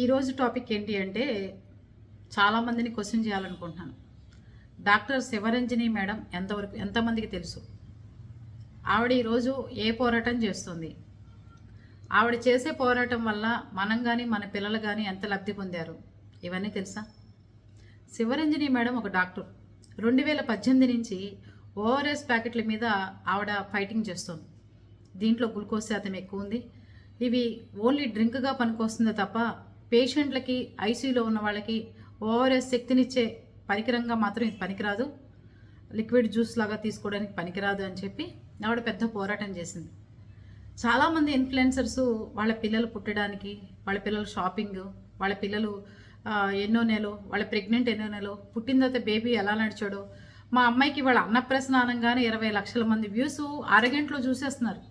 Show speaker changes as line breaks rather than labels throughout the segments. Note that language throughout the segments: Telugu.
ఈరోజు టాపిక్ ఏంటి అంటే చాలామందిని క్వశ్చన్ చేయాలనుకుంటున్నాను. డాక్టర్ శివరంజని మేడం ఎంతవరకు ఎంతమందికి తెలుసు? ఆవిడ ఈరోజు ఏ పోరాటం చేస్తుంది? ఆవిడ చేసే పోరాటం వల్ల మనం కానీ మన పిల్లలు కానీ ఎంత లబ్ధి పొందారు? ఇవన్నీ తెలుసా? శివరంజని మేడం ఒక డాక్టర్. రెండు వేల పద్దెనిమిది నుంచి ఓఆర్ఎస్ ప్యాకెట్ల మీద ఆవిడ ఫైటింగ్ చేస్తుంది. దీంట్లో గ్లూకోజ్ శాతం ఎక్కువ ఉంది. ఇవి ఓన్లీ డ్రింక్గా పనికొస్తుంది తప్ప పేషెంట్లకి ఐసీయూలో ఉన్న వాళ్ళకి ఓఆర్ఎస్ శక్తినిచ్చే పరికరంగా మాత్రం ఇది పనికిరాదు. లిక్విడ్ జ్యూస్ లాగా తీసుకోవడానికి పనికిరాదు అని చెప్పి ఆవిడ పెద్ద పోరాటం చేసింది. చాలామంది ఇన్ఫ్లుయెన్సర్స్ వాళ్ళ పిల్లలు పుట్టడానికి వాళ్ళ పిల్లలు షాపింగ్ వాళ్ళ పిల్లలు ఎన్నో నెలలు వాళ్ళ ప్రెగ్నెంట్ ఎన్నో నెలలు పుట్టిన తర్వాత బేబీ ఎలా నడిచాడో. మా అమ్మాయికి వాళ్ళ అన్నప్రశ్న అనగానే ఇరవై లక్షల మంది వ్యూస్ అరగంటలో చూసేస్తున్నారు.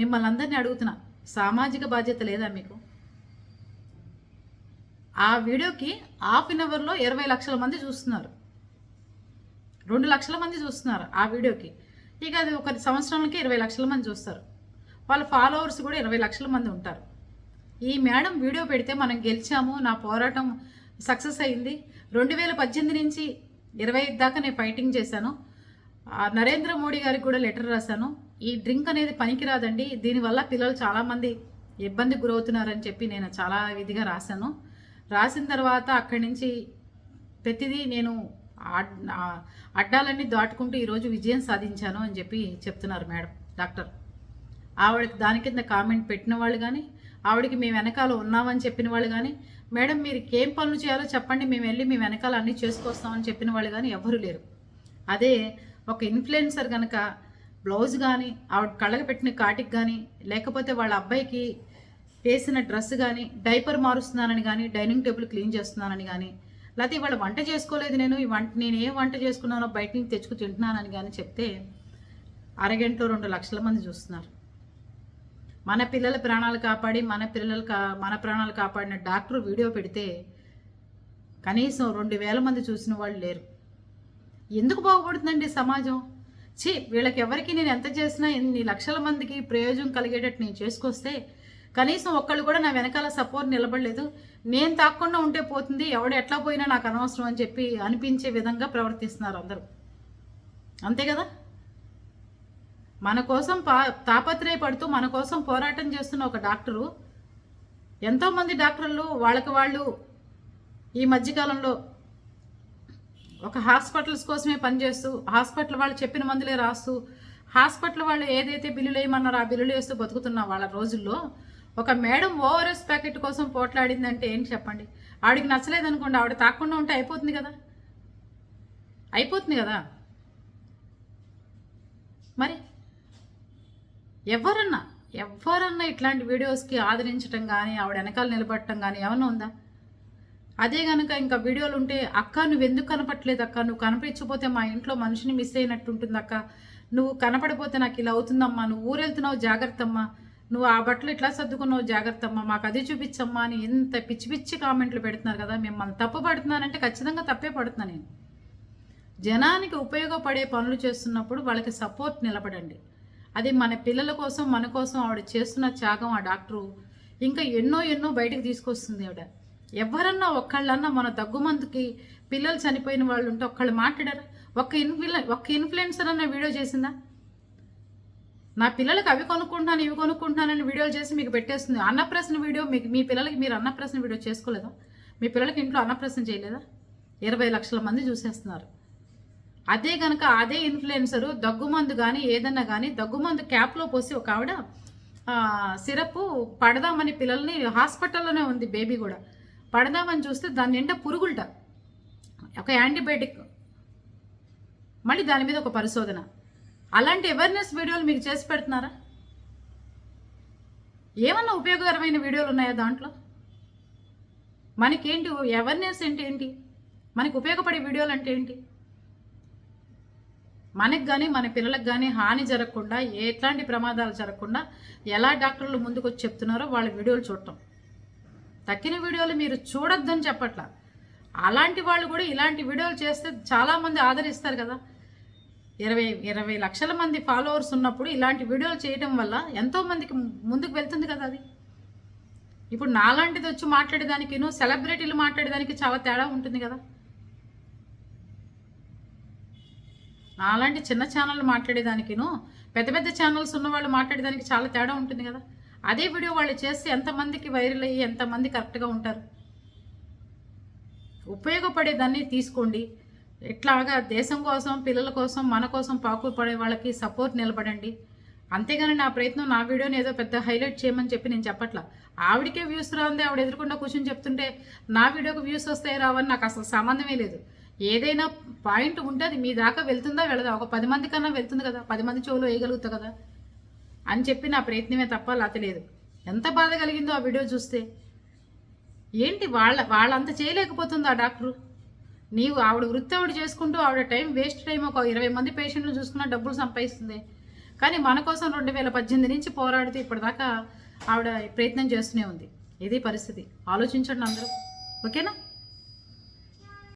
మిమ్మల్ని అందరినీ అడుగుతున్నా సామాజిక బాధ్యత లేదా మీకు? ఆ వీడియోకి హాఫ్ అన్ అవర్లో ఇరవై లక్షల మంది చూస్తున్నారు. రెండు లక్షల మంది చూస్తున్నారు ఆ వీడియోకి. ఇక అది ఒక సంవత్సరానికి ఇరవై లక్షల మంది చూస్తారు. వాళ్ళ ఫాలోవర్స్ కూడా ఇరవై లక్షల మంది ఉంటారు. ఈ మేడం వీడియో పెడితే మనం గెలిచాము నా పోరాటం సక్సెస్ అయింది. రెండు వేల పద్దెనిమిది నుంచి ఇరవై ఐదు దాకా నేను ఫైటింగ్ చేశాను. నరేంద్ర మోడీ గారికి కూడా లెటర్ రాశాను. ఈ డ్రింక్ అనేది పనికిరాదండి. దీనివల్ల పిల్లలు చాలామంది ఇబ్బంది గురవుతున్నారని చెప్పి నేను చాలా విధిగా రాశాను. రాసిన తర్వాత అక్కడి నుంచి ప్రతిదీ నేను అడ్డాలన్నీ దాటుకుంటూ ఈరోజు విజయం సాధించాను అని చెప్పి చెప్తున్నారు మేడం డాక్టర్. ఆవిడకి దాని కింద కామెంట్ పెట్టిన వాళ్ళు కానీ ఆవిడకి మేము వెనకాల ఉన్నామని చెప్పిన వాళ్ళు కానీ మేడం మీరు ఏం పనులు చేయాలో చెప్పండి మేము వెళ్ళి మీ వెనకాల అన్నీ చేసుకొస్తామని చెప్పిన వాళ్ళు కానీ ఎవరు లేరు. అదే ఒక ఇన్ఫ్లుయెన్సర్ కనుక బ్లౌజ్ కానీ ఆవిడ కళ్ళకు పెట్టిన కాటికి కానీ లేకపోతే వాళ్ళ అబ్బాయికి వేసిన డ్రెస్ కానీ డైపర్ మారుస్తున్నానని కానీ డైనింగ్ టేబుల్ క్లీన్ చేస్తున్నానని కానీ లేకపోతే ఇవాళ వంట చేసుకోలేదు నేను ఈ వంట నేను ఏ వంట చేసుకున్నానో బయట నుంచి తెచ్చుకు తింటున్నానని కానీ చెప్తే అరగంటలో రెండు లక్షల మంది చూస్తున్నారు. మన పిల్లల ప్రాణాలు కాపాడి మన పిల్లలు కా మన ప్రాణాలు కాపాడిన డాక్టర్ వీడియో పెడితే కనీసం రెండు వేల మంది చూసిన వాళ్ళు లేరు. ఎందుకు బాగుపడుతుందండి సమాజం? ఛీ వీళ్ళకి ఎవరికి నేను ఎంత చేసినా ఎన్ని లక్షల మందికి ప్రయోజనం కలిగేటట్టు నేను చేసుకొస్తే కనీసం ఒక్కళ్ళు కూడా నా వెనకాల సపోర్ట్ నిలబడలేదు. నేను తాకుండా ఉంటే పోతుంది ఎవడు ఎట్లా పోయినా నాకు అనవసరం అని చెప్పి అనిపించే విధంగా ప్రవర్తిస్తున్నారు అందరూ. అంతే కదా? మన కోసం పా తాపత్రయపడుతూ మన కోసం పోరాటం చేస్తున్న ఒక డాక్టరు ఎంతోమంది డాక్టర్లు వాళ్ళకి వాళ్ళు ఈ మధ్యకాలంలో ఒక హాస్పిటల్స్ కోసమే పనిచేస్తూ హాస్పిటల్ వాళ్ళు చెప్పిన మందులే రాస్తూ హాస్పిటల్ వాళ్ళు ఏదైతే బిల్లులు వేయమన్నారో ఆ బిల్లులు వేస్తూ బతుకుతున్న వాళ్ళ రోజుల్లో ఒక మేడం ఓఆర్ఎస్ ప్యాకెట్ కోసం పోట్లాడిందంటే ఏంటి చెప్పండి? ఆవిడకి నచ్చలేదు అనుకోండి ఆవిడ తాకుండా ఉంటే అయిపోతుంది కదా? అయిపోతుంది కదా? మరి ఎవరన్నా ఎవరన్నా ఇట్లాంటి వీడియోస్కి ఆదరించటం కానీ ఆవిడ వెనకాల నిలబడటం కానీ ఏమన్నా ఉందా? అదే కనుక ఇంకా వీడియోలు ఉంటే అక్క నువ్వు ఎందుకు కనపట్లేదు అక్క? నువ్వు కనిపించకపోతే మా ఇంట్లో మనిషిని మిస్ అయినట్టు ఉంటుంది అక్క. నువ్వు కనపడిపోతే నాకు ఇలా అవుతుందమ్మా. నువ్వు ఊరెళ్తున్నావు జాగ్రత్త అమ్మా నువ్వు ఆ బట్టలు ఇట్లా సర్దుకున్నావు? జాగ్రత్తమ్మా మాకు అది చూపించమ్మా అని ఎంత పిచ్చి పిచ్చి కామెంట్లు పెడుతున్నారు కదా మిమ్మల్ని తప్పు పడుతున్నానంటే ఖచ్చితంగా తప్పే పడుతున్నా నేను. జనానికి ఉపయోగపడే పనులు చేస్తున్నప్పుడు వాళ్ళకి సపోర్ట్ నిలబడండి. అది మన పిల్లల కోసం మన కోసం ఆవిడ చేస్తున్న త్యాగం ఆ డాక్టరు. ఇంకా ఎన్నో ఎన్నో బయటకు తీసుకొస్తుంది ఆవిడ. ఎవరన్నా ఒక్కళ్ళన్నా మన దగ్గుమందుకి పిల్లలు చనిపోయిన వాళ్ళు ఉంటే ఒక్కళ్ళు మాట్లాడారా? ఒక్క ఇన్ఫ్లు ఒక్క ఇన్ఫ్లుయెన్సర్ అన్న వీడియో చేసిందా? నా పిల్లలకి అవి కొనుక్కుంటున్నాను ఇవి కొనుక్కుంటున్నానని వీడియోలు చేసి మీకు పెట్టేస్తుంది. అన్నప్రశ్న వీడియో మీకు మీ పిల్లలకి మీరు అన్నప్రశ్న వీడియో చేసుకోలేదా? మీ పిల్లలకి ఇంట్లో అన్నప్రశ్న చేయలేదా? ఇరవై లక్షల మంది చూసేస్తున్నారు. అదే కనుక అదే ఇన్ఫ్లుయెన్సరు దగ్గుమందు కానీ ఏదన్నా కానీ దగ్గుమందు క్యాప్లో పోసి ఒక ఆవిడ సిరప్ పడదామని పిల్లల్ని హాస్పిటల్లోనే ఉంది బేబీ కూడా. పడదామని చూస్తే దాని నిండా పురుగులట. ఒక యాంటీబయాటిక్. మళ్ళీ దాని మీద ఒక పరిశోధన. అలాంటి అవేర్నెస్ వీడియోలు మీకు చేసి పెడుతున్నారా? ఏమన్నా ఉపయోగకరమైన వీడియోలు ఉన్నాయా దాంట్లో? మనకేంటి అవేర్నెస్ అంటే ఏంటి? మనకు ఉపయోగపడే వీడియోలు అంటే ఏంటి? మనకు కానీ మన పిల్లలకు కానీ హాని జరగకుండా ఎట్లాంటి ప్రమాదాలు జరగకుండా ఎలా డాక్టర్లు ముందుకు వచ్చి చెప్తున్నారో వాళ్ళ వీడియోలు చూడటం. తక్కిన వీడియోలు మీరు చూడొద్దని చెప్పట్లా. అలాంటి వాళ్ళు కూడా ఇలాంటి వీడియోలు చేస్తే చాలామంది ఆదరిస్తారు కదా. ఇరవై ఇరవై లక్షల మంది ఫాలోవర్స్ ఉన్నప్పుడు ఇలాంటి వీడియోలు చేయటం వల్ల ఎంతోమందికి ముందుకు వెళ్తుంది కదా అది. ఇప్పుడు నాలాంటిది వచ్చి మాట్లాడేదానికి సెలబ్రిటీలు మాట్లాడేదానికి చాలా తేడా ఉంటుంది కదా. నాలాంటి చిన్న ఛానల్ మాట్లాడేదానికిను పెద్ద పెద్ద ఛానల్స్ ఉన్న వాళ్ళు మాట్లాడేదానికి చాలా తేడా ఉంటుంది కదా. అదే వీడియో వాళ్ళు చేస్తే ఎంతమందికి వైరల్ అయ్యి ఎంతమంది కరెక్ట్గా ఉంటారు? ఉపయోగపడేదాన్ని తీసుకోండి. ఇట్లాగా దేశం కోసం పిల్లల కోసం మన కోసం పాకుపడే వాళ్ళకి సపోర్ట్ నిలబడండి. అంతేగాని నా ప్రయత్నం నా వీడియోని ఏదో పెద్ద హైలైట్ చేయమని చెప్పి నేను చెప్పట్లా. ఆవిడకే వ్యూస్ రాంది ఆవిడ ఎదురుకుండా కూర్చొని చెప్తుంటే నా వీడియోకి వ్యూస్ వస్తాయి రావని నాకు అసలు సంబంధమే లేదు. ఏదైనా పాయింట్ ఉంటే అది మీ దాకా వెళ్తుందా వెళ్ళదా? ఒక పది మంది కన్నా వెళ్తుంది కదా పది మంది చెవులు వేయగలుగుతా కదా? అని చెప్పి నా ప్రయత్నమే తప్ప లేత లేదు. ఎంత బాధ కలిగిందో ఆ వీడియో చూస్తే. ఏంటి వాళ్ళ వాళ్ళంత చేయలేకపోతుంది ఆ డాక్టరు? నీవు ఆవిడ వృత్తి ఆవిడ చేసుకుంటూ ఆవిడ టైం వేస్ట్ టైం ఒక ఇరవై మంది పేషెంట్లు చూసుకున్న డబ్బులు సంపాదిస్తుంది. కానీ మన కోసం రెండు వేల పద్దెనిమిది నుంచి పోరాడితే ఇప్పటిదాకా ఆవిడ ప్రయత్నం చేస్తూనే ఉంది. ఇది పరిస్థితి? ఆలోచించండి అందరూ. ఓకేనా?